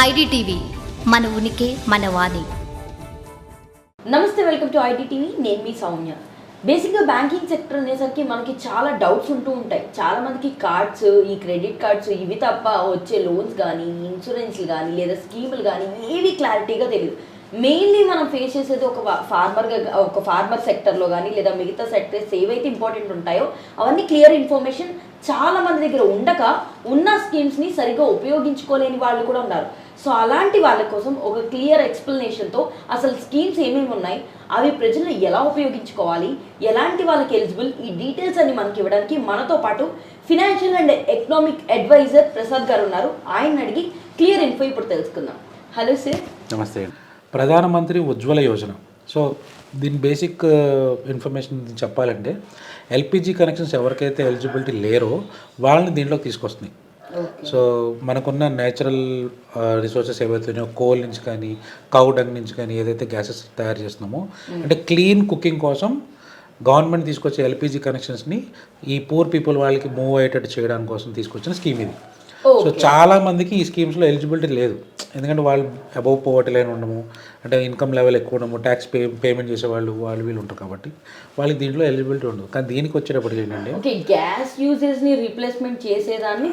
IDTV మన ఉనికి మన వాణి నమస్తే వెల్కమ్ టు ఐడిటీవీ. నేను మీ సౌమ్య. బేసిక్గా బ్యాంకింగ్ సెక్టర్ అనేసరికి మనకి చాలా డౌట్స్ ఉంటూ ఉంటాయి. చాలా మందికి కార్డ్స్ ఈ క్రెడిట్ కార్డ్స్ ఇవి తప్ప వచ్చే లోన్స్ కానీ ఇన్సూరెన్స్లు కానీ లేదా స్కీములు కానీ ఏవి క్లారిటీగా తెలియదు. మెయిన్లీ మనం ఫేస్ చేసేది ఒక ఫార్మర్గా ఒక ఫార్మర్ సెక్టర్లో కానీ లేదా మిగతా సెక్టర్స్ ఏవైతే ఇంపార్టెంట్ ఉంటాయో అవన్నీ క్లియర్ ఇన్ఫర్మేషన్ చాలా మంది దగ్గర ఉండక ఉన్న స్కీమ్స్ని సరిగ్గా ఉపయోగించుకోలేని వాళ్ళు కూడా ఉన్నారు. సో అలాంటి వాళ్ళ కోసం ఒక క్లియర్ ఎక్స్ప్లెనేషన్తో అసలు స్కీమ్స్ ఏమేమి ఉన్నాయి అవి ప్రజలు ఎలా ఉపయోగించుకోవాలి ఎలాంటి వాళ్ళకి ఎలిజిబుల్ ఈ డీటెయిల్స్ అన్ని మనకి ఇవ్వడానికి మనతో పాటు financial and economic adviser Prasad గారు ఉన్నారు. ఆయన అడిగి క్లియర్ ఇన్ఫో ఇప్పుడు తెలుసుకుందాం. Hello sir. నమస్తే. ప్రధానమంత్రి ఉజ్వల యోజన. సో దీని బేసిక్ ఇన్ఫర్మేషన్ చెప్పాలంటే ఎల్పిజి కనెక్షన్స్ ఎవరికైతే ఎలిజిబిలిటీ లేరో వాళ్ళని దీంట్లోకి తీసుకొస్తున్నాయి. సో మనకున్న నేచురల్ రిసోర్సెస్ ఏవైతే ఉన్నాయో కోల్ నుంచి కానీ కౌ డంగ్ నుంచి కానీ ఏదైతే గ్యాసెస్ తయారు చేస్తున్నామో అంటే క్లీన్ కుకింగ్ కోసం గవర్నమెంట్ తీసుకొచ్చే ఎల్పిజి కనెక్షన్స్ని ఈ పూర్ పీపుల్ వాళ్ళకి మూవ్ అయ్యేటట్టు చేయడానికి కోసం తీసుకొచ్చిన స్కీమ్ ఇది. సో చాలా మందికి ఈ స్కీమ్స్లో ఎలిజిబిలిటీ లేదు. ఎందుకంటే వాళ్ళు అబౌవ్ పోవర్టీ లైన్ ఉండము అంటే ఇన్కమ్ లెవెల్ ఎక్కువ ఉండము ట్యాక్స్ పే పేమెంట్ చేసే వాళ్ళు వాళ్ళు వీళ్ళు ఉంటారు కాబట్టి వాళ్ళకి దీంట్లో ఎలిజిబిలిటీ ఉండదు. కానీ దీనికి వచ్చేటప్పటికి ఏంటంటే గ్యాస్ యూజెస్ని రీప్లేస్మెంట్ చేసేదాన్ని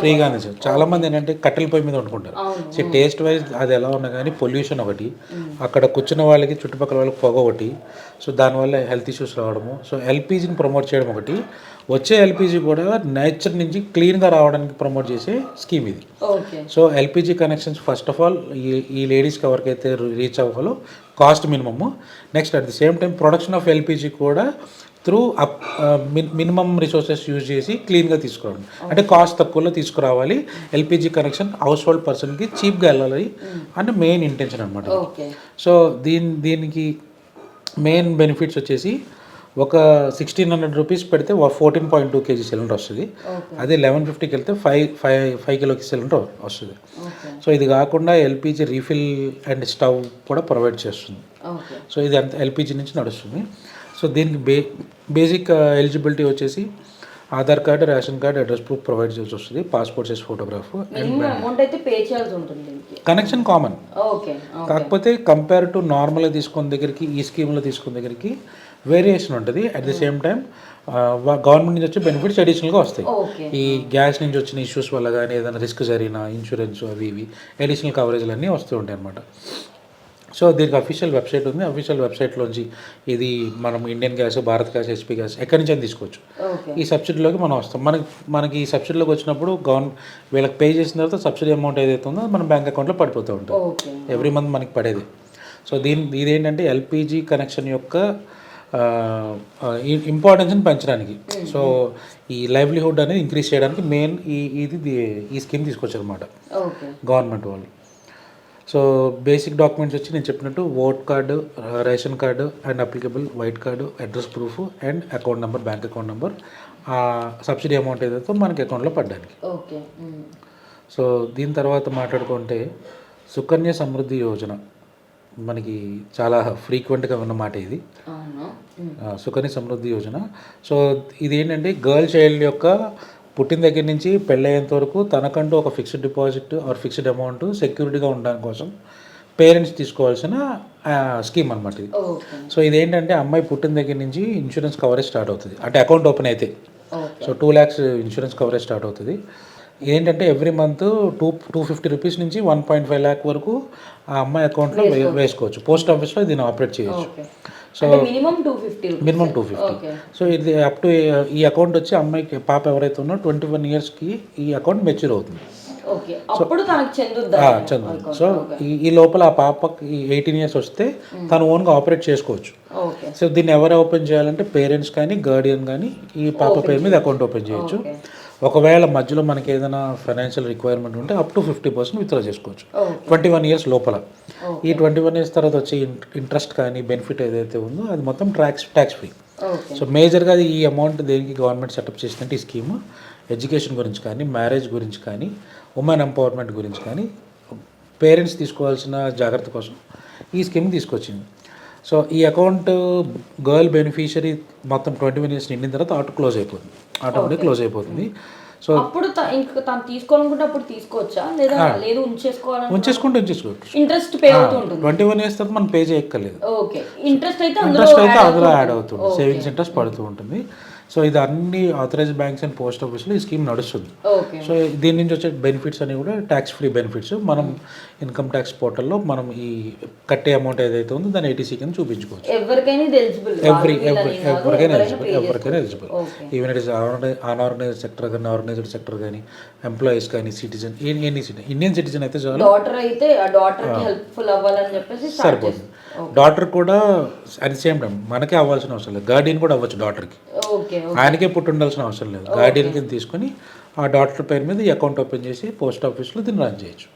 ఫ్రీగా అందించారు చాలా మంది ఏంటంటే కట్టెల పొయ్యి మీద వండుకుంటారు. సో టేస్ట్ వైజ్ అది ఎలా ఉన్నా కానీ పొల్యూషన్ ఒకటి. అక్కడ కూర్చున్న వాళ్ళకి చుట్టుపక్కల వాళ్ళకి పొగ ఒకటి. సో దానివల్ల హెల్త్ ఇష్యూస్ రావడము. సో ఎల్పిజిని ప్రమోట్ చేయడం ఒకటి. వచ్చే ఎల్పిజి కూడా నేచర్ నుంచి క్లీన్గా రావడానికి ప్రమోట్ చేసే స్కీమ్ ఇది. So LPG connections first of all ఈ ఈ లేడీస్కి ఎవరికైతే రీచ్ అవ్వాలో cost minimum next at the same time production of LPG కూడా through up minimum resources use చేసి క్లీన్గా తీసుకోవడం. అంటే కాస్ట్ తక్కువలో తీసుకురావాలి. ఎల్పిజి కనెక్షన్ హౌస్ హోల్డ్ పర్సన్కి చీప్గా వెళ్ళాలి అంటే మెయిన్ ఇంటెన్షన్ అనమాట సో దీని దీనికి మెయిన్ బెనిఫిట్స్ వచ్చేసి ఒక సిక్స్టీన్ హండ్రెడ్ రూపీస్ పెడితే fourteen point two KG cylinder వస్తుంది. అదే లెవెన్ ఫిఫ్టీకి వెళ్తే ఫైవ్ ఫైవ్ ఫైవ్ కిలోకి సిలిండర్ వస్తుంది. సో ఇది కాకుండా ఎల్పిజి రీఫిల్ అండ్ స్టవ్ కూడా ప్రొవైడ్ చేస్తుంది. సో ఇది అంత ఎల్పిజి నుంచి నడుస్తుంది. సో దీనికి బే బేసిక్ ఎలిజిబిలిటీ వచ్చేసి Aadhaar card ration card address proof provide చేసి వస్తుంది. Passport size photograph minimum amount అయితే పే చేయాల్సి ఉంటుంది దీనికి. Connection common. ఓకే కాకపోతే కంపేర్ టు నార్మల్గా తీసుకున్న దగ్గరికి ఈ స్కీమ్లో తీసుకున్న దగ్గరికి వేరియేషన్ ఉంటుంది. At the same time government నుంచి వచ్చే బెనిఫిట్స్ అడిషనల్గా వస్తాయి. ఈ గ్యాస్ నుంచి వచ్చిన ఇష్యూస్ వల్ల కానీ ఏదైనా రిస్క్ జరిగిన ఇన్సూరెన్స్ అవి ఇవి అడిషనల్ కవరేజ్లు అన్నీ వస్తూ ఉంటాయి అనమాట సో దీనికి అఫీషియల్ వెబ్సైట్ ఉంది. అఫీషియల్ వెబ్సైట్లోంచి ఇది మనం Indian gas Bharat gas HP gas ఎక్కడి నుంచి తీసుకోవచ్చు. ఈ సబ్సిడీలోకి మనం వస్తాం. మనకి మనకి ఈ సబ్సిడీలోకి వచ్చినప్పుడు గవర్న వీళ్ళకి పే చేసిన తర్వాత సబ్సిడీ అమౌంట్ ఏదైతే ఉందో మన బ్యాంక్ అకౌంట్లో పడిపోతూ ఉంటుంది. ఎవ్రీ మంత్ మనకి పడేది. సో దీని ఇదేంటంటే ఎల్పిజి కనెక్షన్ యొక్క ఇంపార్టెన్స్ని పెంచడానికి. సో ఈ లైవ్లీహుడ్ అనేది ఇంక్రీజ్ చేయడానికి మెయిన్ ఈ ఇది ఈ స్కీమ్ తీసుకొచ్చారన్నమాట. గవర్నమెంట్ వాళ్ళు. సో బేసిక్ డాక్యుమెంట్స్ వచ్చి నేను చెప్పినట్టు vote card ration card and applicable white card address proof and account number bank account number. ఆ సబ్సిడీ అమౌంట్ ఏదైతే మనకి అకౌంట్లో పడ్డానికి. ఓకే. సో దీని తర్వాత మాట్లాడుకుంటే సుకన్య సమృద్ధి యోజన. మనకి చాలా ఫ్రీక్వెంట్గా ఉన్న మాట ఇది. సుకన్య సమృద్ధి యోజన. సో ఇది ఏంటంటే గర్ల్ చైల్డ్ యొక్క పుట్టిన దగ్గర నుంచి పెళ్ళయ్యేంత వరకు తనకంటూ ఒక fixed deposit or fixed amount సెక్యూరిటీగా ఉండడం కోసం పేరెంట్స్ తీసుకోవాల్సిన స్కీమ్ అనమాట ఇది. సో ఇదేంటంటే అమ్మాయి పుట్టిన దగ్గర నుంచి ఇన్సూరెన్స్ కవరేజ్ స్టార్ట్ అవుతుంది. అంటే అకౌంట్ ఓపెన్ అయితే. So two lakhs insurance coverage start అవుతుంది. ఏంటంటే every month two two fifty rupees నుంచి వన్ పాయింట్ ఫైవ్ ల్యాక్ వరకు ఆ అమ్మాయి అకౌంట్లో వేసుకోవచ్చు. పోస్ట్ ఆఫీస్లో దీన్ని ఆపరేట్ చేయొచ్చు. So minimum two fifty minimum two fifty okay so ఇది అప్ టు ఈ అకౌంట్ వచ్చి అమ్మాయికి పాప ఎవరైతే ఉన్నో ట్వంటీ వన్ ఇయర్స్కి ఈ అకౌంట్ మెచ్యూర్ అవుతుంది. సో ఈ లోపల ఆ పాపకి ఎయిటీన్ ఇయర్స్ వస్తే తను ఓన్గా ఆపరేట్ చేసుకోవచ్చు. సో దీన్ని ఎవరు ఓపెన్ చేయాలంటే పేరెంట్స్ కానీ గార్డియన్ కానీ ఈ పాప పేరు మీద అకౌంట్ ఓపెన్ చేయొచ్చు. ఒకవేళ మధ్యలో మనకి ఏదైనా ఫైనాన్షియల్ రిక్వైర్మెంట్ ఉంటే up to fifty percent withdraw చేసుకోవచ్చు. ట్వంటీ వన్ ఇయర్స్ లోపల. ఈ ట్వంటీ వన్ ఇయర్స్ తర్వాత వచ్చే ఇంట్రెస్ట్ కానీ బెనిఫిట్ ఏదైతే ఉందో అది మొత్తం ట్యాక్స్ ట్యాక్స్ ఫ్రీ సో మేజర్గా ఈ అమౌంట్ దేనికి గవర్నమెంట్ సెటప్ చేసిందంటే ఈ స్కీమ్ ఎడ్యుకేషన్ గురించి కానీ మ్యారేజ్ గురించి కానీ ఉమెన్ ఎంపవర్మెంట్ గురించి కానీ పేరెంట్స్ తీసుకోవాల్సిన జాగ్రత్త కోసం ఈ స్కీమ్ తీసుకొచ్చింది. సో ఈ అకౌంట్ గర్ల్ బెనిఫిషరీ మొత్తం ట్వంటీ వన్ ఇయర్స్ నిండిన తర్వాత ఆటో క్లోజ్ అయిపోతుంది. ఆటోమేటిక్ క్లోజ్ అయిపోతుంది. సో అప్పుడు ఇంకా తను తీసుకోవాలనుకుంటే అప్పుడు తీసుకోవచ్చా? లేదా లేదు ఉంచేసుకోవాలని ఉంచేసుకుంటే ఉంచేసుకోవచ్చు. ఇంట్రెస్ట్ పే అవుతూ ఉంటుంది. ట్వంటీ వన్ ఇయర్స్ తర్వాత మనం పే చేయక్కర్లేదు. ఓకే. ఇంట్రెస్ట్ అయితే ఇంట్రెస్ట్ అయితే అందులో యాడ్. అవుతుంది. సేవింగ్స్ ఇంట్రెస్ట్ పడుతూ ఉంటుంది. సో ఇది అన్ని ఆథరైజ్ బ్యాంక్స్ అండ్ పోస్ట్ ఆఫీస్లో ఈ స్కీమ్ నడుస్తుంది. సో దీని నుంచి వచ్చే బెనిఫిట్స్ అనేవి కూడా ట్యాక్స్ ఫ్రీ బెనిఫిట్స్ మనం ఇన్కమ్ ట్యాక్స్ పోర్టల్లో మనం ఈ కట్టే అమౌంట్ ఏదైతే ఉందో దాని ఏటీసీ కింద చూపించుకోవచ్చు. ఎవ్రీ ఎవ్రీ ఎవరికైనా ఎలిజిబుల్ ఎవరికైనా eligible even it is unorganised sector కానీ ఆర్గనైజ్డ్ సెక్టర్ కానీ ఎంప్లాయీస్ కానీ citizen any citizen Indian citizen అయితే చాలు. డాటర్ అయితే ఆ డాటర్కి హెల్ప్ఫుల్ అవ్వాలని చెప్పేసి సరిపోతుంది. డాటర్ కూడా అట్ ది సేమ్ టైం మనకే అవ్వాల్సిన అవసరం లేదు. గార్డియన్ కూడా అవ్వచ్చు డాటర్కి ఆయనకే పుట్టి ఉండాల్సిన అవసరం లేదు. గార్డియన్ కింద తీసుకొని ఆ డాక్టర్ పేరు మీద ఈ అకౌంట్ ఓపెన్ చేసి పోస్ట్ ఆఫీస్లో దీన్ని రన్ చేయొచ్చు.